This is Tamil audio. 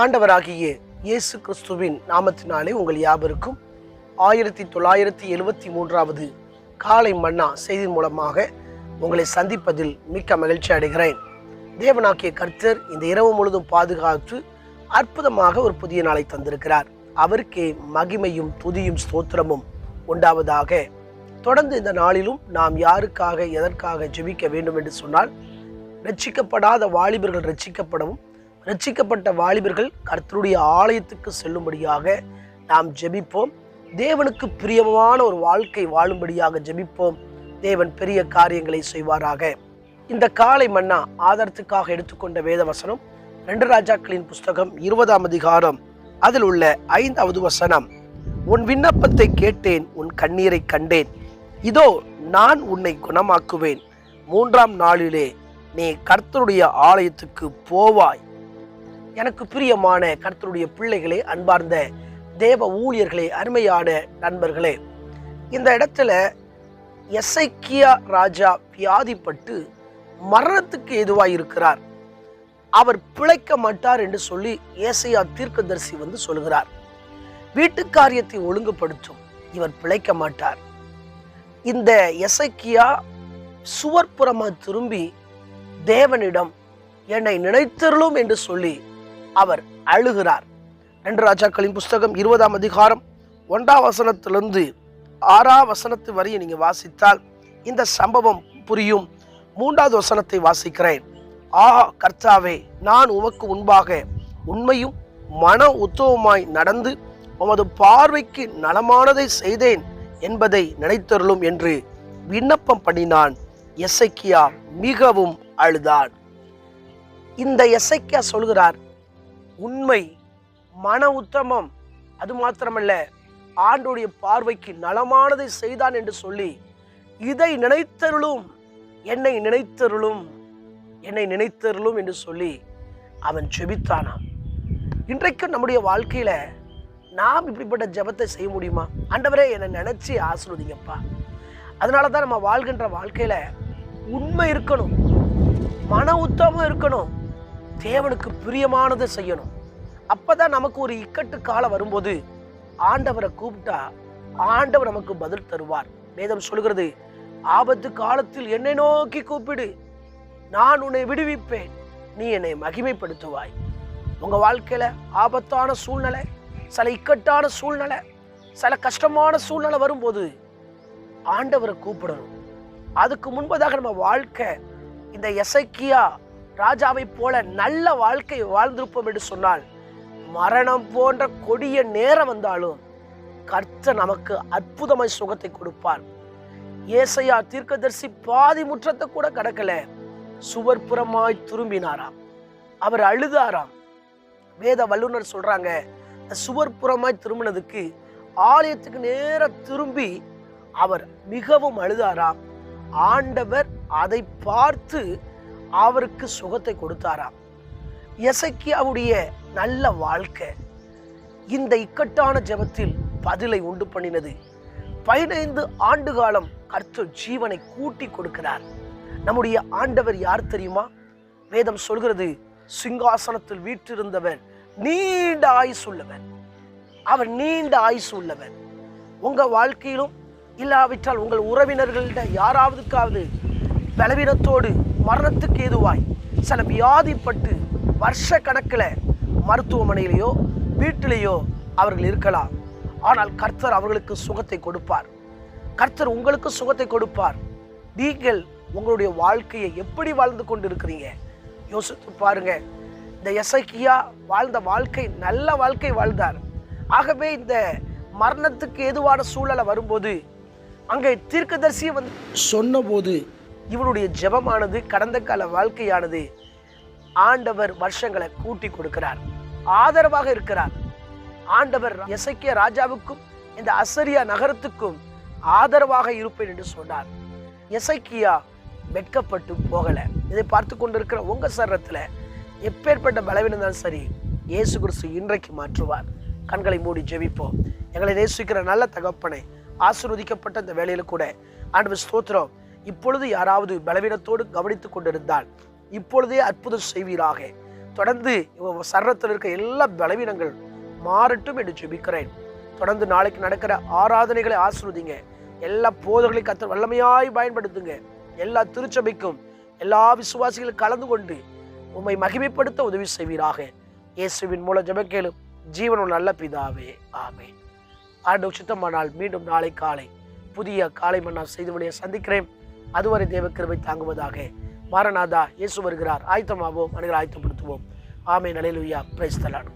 ஆண்டவராகிய இயேசு கிறிஸ்துவின் நாமத்தினாலே உங்கள் யாவருக்கும் ஆயிரத்தி தொள்ளாயிரத்தி எழுவத்தி மூன்றாவது காலை மன்னா செய்தி மூலமாக உங்களை சந்திப்பதில் மிக்க மகிழ்ச்சி அடைகிறேன். தேவனாக்கிய கர்த்தர் இந்த இரவு முழுதும் பாதுகாத்து அற்புதமாக ஒரு புதிய நாளை தந்திருக்கிறார். அவருக்கே மகிமையும் துதியும் ஸ்தோத்திரமும் உண்டாவதாக. தொடர்ந்து இந்த நாளிலும் நாம் யாருக்காக எதற்காக ஜெபிக்க வேண்டும் என்று சொன்னால் ரட்சிக்கப்படாத வாலிபர்கள் ரட்சிக்கப்படவும் ரட்சிக்கப்பட்ட வாலிபர்கள் கர்த்தருடைய ஆலயத்துக்கு செல்லும்படியாக நாம் ஜெபிப்போம். தேவனுக்கு பிரியமான ஒரு வாழ்க்கை வாழும்படியாக ஜெபிப்போம். தேவன் பெரிய காரியங்களை செய்வாராக. இந்த காலை மன்னா ஆதாரத்துக்காக எடுத்துக்கொண்ட வேத வசனம் ரெண்டு ராஜாக்களின் புஸ்தகம் இருபதாம் அதிகாரம் அதில் உள்ள ஐந்தாவது வசனம். உன் விண்ணப்பத்தை கேட்டேன் உன் கண்ணீரை கண்டேன். இதோ நான் உன்னை குணமாக்குவேன். மூன்றாம் நாளிலே நீ கர்த்தருடைய ஆலயத்துக்கு போவாய். எனக்கு பிரியமான கர்த்தருடைய பிள்ளைகளே அன்பார்ந்த தேவ ஊழியர்களே அருமையான நண்பர்களே இந்த இடத்துல எசைக்கியா ராஜா வியாதிப்பட்டு மரணத்துக்கு எதுவாக இருக்கிறார்? அவர் பிழைக்க மாட்டார் என்று சொல்லி ஏசையா தீர்க்கதரிசி வந்து சொல்கிறார். வீட்டு காரியத்தை ஒழுங்குபடுத்தும் இவர் பிழைக்க மாட்டார். இந்த எசைக்கியா சுவர்புறமா திரும்பி தேவனிடம் என்னை நினைத்தருளும் என்று சொல்லி அவர் அழுகிறார். ரெண்டு ராஜாக்களின் புஸ்தகம் இருபதாம் அதிகாரம் ஒன்றாம் வசனத்திலிருந்து ஆறாம் வசனத்து வரையும் நீங்கள் வாசித்தால் இந்த சம்பவம் புரியும். மூன்றாவது வசனத்தை வாசிக்கிறேன். ஆ கர்த்தாவே நான் உமக்கு முன்பாக உண்மையும் மன உத்தவமாய் நடந்து உமது பார்வைக்கு நலமானதை செய்தேன் என்பதை நினைத்தருளும் என்று விண்ணப்பம் பண்ணினான். எசைக்கியா மிகவும் அழுதான். இந்த எசைக்கியா சொல்கிறார் உண்மை மன உத்தமம். அது மாத்திரமல்ல ஆண்டுடைய பார்வைக்கு நலமானதை செய்தான் என்று சொல்லி இதை நினைத்தருளும் என்னை நினைத்தருளும் என்னை நினைத்தருளும் என்று சொல்லி அவன் ஜெபித்தானாம். இன்றைக்கும் நம்முடைய வாழ்க்கையில நாம் இப்படிப்பட்ட ஜெபத்தை செய்ய முடியுமா? ஆண்டவரே என்னை நினச்சி ஆசிர்வதிங்கப்பா. அதனால தான் நம்ம வாழ்கின்ற வாழ்க்கையில உண்மை இருக்கணும் மன உத்தமம் இருக்கணும் தேவனுக்கு பிரியமானதை செய்யணும். அப்பதான் நமக்கு ஒரு இக்கட்டு காலம் வரும்போது ஆண்டவரை கூப்பிட்டா ஆண்டவர் நமக்கு பதில் தருவார். வேதம் சொல்கிறது ஆபத்து காலத்தில் என்னை நோக்கி கூப்பிடு. நான் உன்னை விடுவிப்பேன். நீ என்னை மகிமைப்படுத்துவாய். உங்க வாழ்க்கையில ஆபத்தான சூழ்நிலை சில இக்கட்டான சூழ்நிலை சில கஷ்டமான சூழ்நிலை வரும்போது ஆண்டவரை கூப்பிடணும். அதுக்கு முன்பதாக நம்ம வாழ்க்கை இந்த எசைக்கியா ராஜாவைப் போல நல்ல வாழ்க்கை வாழ்ந்திருப்போம் என்று சொன்னால் மரணம் போன்ற கொடிய நேரம் வந்தாலும் கர்த்த நமக்கு அற்புதமாய் சுகத்தை கொடுப்பார். ஏசையா தீர்க்கதரிசி பாதி முற்றத்தை கூட கடக்கல சுவர்புறமாய் திரும்பினாராம். அவர் அழுதாராம். வேத வல்லுனர் சொல்றாங்க சுவர்புறமாய் திரும்பினதுக்கு ஆலயத்துக்கு நேர திரும்பி அவர் மிகவும் அழுதாராம். ஆண்டவர் அதை பார்த்து அவருக்கு சுகத்தை கொடுத்தாராம். எசக்கியாவுடைய நல்ல வாழ்க்கை இந்த இக்கட்டான ஜெபத்தில் பதிலை உண்டு பண்ணினது. பதினைந்து ஆண்டு காலம் கர்த்தர் ஜீவனை கூட்டி கொடுக்கிறார். நம்முடைய ஆண்டவர் யார் தெரியுமா? வேதம் சொல்கிறது சிங்காசனத்தில் வீற்றிருந்தவர் நீண்ட ஆயுசு உள்ளவர். அவர் நீண்ட ஆயுசு உள்ளவர். உங்க வாழ்க்கையிலும் இல்லாவிட்டால் உங்கள் உறவினர்களிட யாராவதுக்காவது பலவீனத்தோடு மரணத்துக்கு ஏதுவாய். சில வியாதிப்பட்டு வருஷ கணக்கில் மருத்துவமனையிலேயோ வீட்டிலேயோ அவர்கள் இருக்கலாம். ஆனால் கர்த்தர் அவர்களுக்கு சுகத்தை கொடுப்பார். கர்த்தர் உங்களுக்கு சுகத்தை கொடுப்பார். நீங்கள் உங்களுடைய வாழ்க்கையை எப்படி வாழ்ந்து கொண்டு இருக்கிறீங்க யோசித்து பாருங்க. இந்த எசக்கியா வாழ்ந்த வாழ்க்கை நல்ல வாழ்க்கை வாழ்ந்தார். ஆகவே இந்த மரணத்துக்கு எதுவான சூழலை வரும்போது அங்கே தீர்க்கதரிசி வந்து சொன்னபோது இவனுடைய ஜெபமானது கடந்த கால வாழ்க்கையானது. ஆண்டவர் வருஷங்களை கூட்டி கொடுக்கிறார். ஆதரவாக இருக்கிறார். ஆண்டவர் எசக்கிய ராஜாவுக்கும் இந்த அசரியா நகரத்துக்கும் ஆதரவாக இருப்பேன் என்று சொன்னார். எசைக்கியா வெட்கப்பட்டு போகல. இதை பார்த்து கொண்டிருக்கிற உங்க சரத்துல எப்பேற்பட்ட பலவீனம் சரி இயேசு கிறிஸ்து இன்றைக்கு மாற்றுவார். கண்களை மூடி ஜெபிப்போம். எங்களை நேசிக்கிற நல்ல தகப்பனை ஆசிர்வதிக்கப்பட்ட இந்த வேலையில கூட. ஆண்டவர் ஸ்தோத்திரம். இப்பொழுது யாராவது பலவீனத்தோடு கவனித்து கொண்டிருந்தால் இப்பொழுதே அற்புதம் செய்வீராக. தொடர்ந்து சரணத்தில் இருக்க எல்லா பலவீனங்கள் மாறட்டும் என்று ஜெபிக்கிறேன். தொடர்ந்து நாளைக்கு நடக்கிற ஆராதனைகளை ஆசிர்வதிங்க. எல்லா போதர்களையும் கத்த வல்லமையாய் பயன்படுத்துங்க. எல்லா திருச்சபைக்கும் எல்லா விசுவாசிகளும் கலந்து கொண்டு உம்மை மகிமைப்படுத்த உதவி செய்வீராக. இயேசுவின் மூலம் ஜபக்கேலும் ஜீவனும் நல்ல பிதாவே. ஆமே ஆண்டு சுத்தமானால் மீண்டும் நாளை காலை புதிய காலை மன்னா செய்து வழியை சந்திக்கிறேன். அதுவரை தேவ கிருபை தாங்குவதாக மாரநாதா இயேசு வருகிறார். ஆயத்தமாவோம் அனைவரும் ஆயத்தப்படுத்துவோம். ஆமை நலையிலுயா பிரைஸ்தலான்